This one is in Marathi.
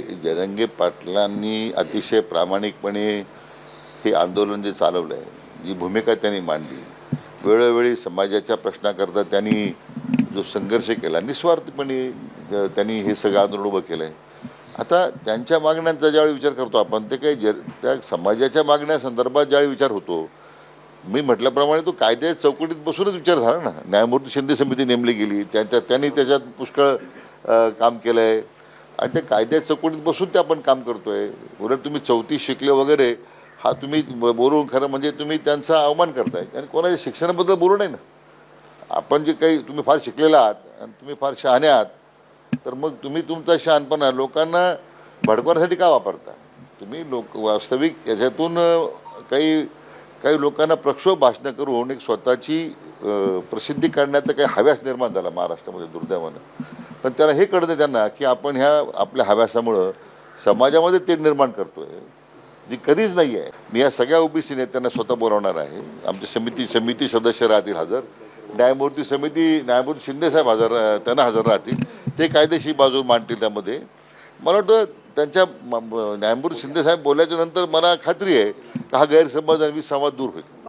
जरंगे पाटलांनी अतिशय प्रामाणिकपणे हे आंदोलन जे चालवलं आहे जी भूमिका त्यांनी मांडली वेळोवेळी समाजाच्या प्रश्नाकरता त्यांनी जो संघर्ष केला निस्वार्थपणे त्यांनी हे सगळं आंदोलन उभं केलं आहे आता त्यांच्या मागण्यांचा ज्यावेळी विचार करतो आपण ते काही जर त्या समाजाच्या मागण्यासंदर्भात ज्यावेळी विचार होतो मी म्हटल्याप्रमाणे तो कायद्या चौकटीत बसूनच विचार झाला ना. न्यायमूर्ती शिंदे समिती नेमली गेली त्या त्यांनी त्याच्यात पुष्कळ काम केलं आहे आणि त्या कायद्या चौकटीत बसून ते आपण काम करतोय. उलट तुम्ही चौथी शिकले वगैरे हा तुम्ही ब- बोलून खरं म्हणजे तुम्ही त्यांचा अवमान करताय. आणि कोणाच्या शिक्षणाबद्दल बोलू नये ना. आपण जे काही तुम्ही फार शिकलेला आहात आणि तुम्ही फार शहाणे आहात तर मग तुम्ही तुमचा शहाणपणा लोकांना भडकवण्यासाठी का वापरता? तुम्ही लोक वास्तविक याच्यातून काही काही लोकांना प्रक्षोभ भाषणं करून एक स्वतःची प्रसिद्धी काढण्याचा काही हव्यास निर्माण झाला महाराष्ट्रामध्ये दुर्दैवानं. पण त्याला हे कळतं त्यांना की आपण ह्या आपल्या हव्यासामुळं समाजामध्ये ते निर्माण करतोय जी कधीच नाही आहे मी या सगळ्या ओबीसी नेत्यांना स्वतः बोलावणार आहे. आमची समिती समिती सदस्य राहतील हजर. न्यायमूर्ती समिती न्यायमूर्ती शिंदेसाहेब हजर त्यांना हजर राहतील. ते कायदेशीर बाजू मांडतील त्यामध्ये. मला वाटतं त्यांच्या म- म- न्यायमूर्ती शिंदेसाहेब बोलल्याच्या नंतर मला खात्री आहे का हा गैरसमज आणि संवाद दूर होईल.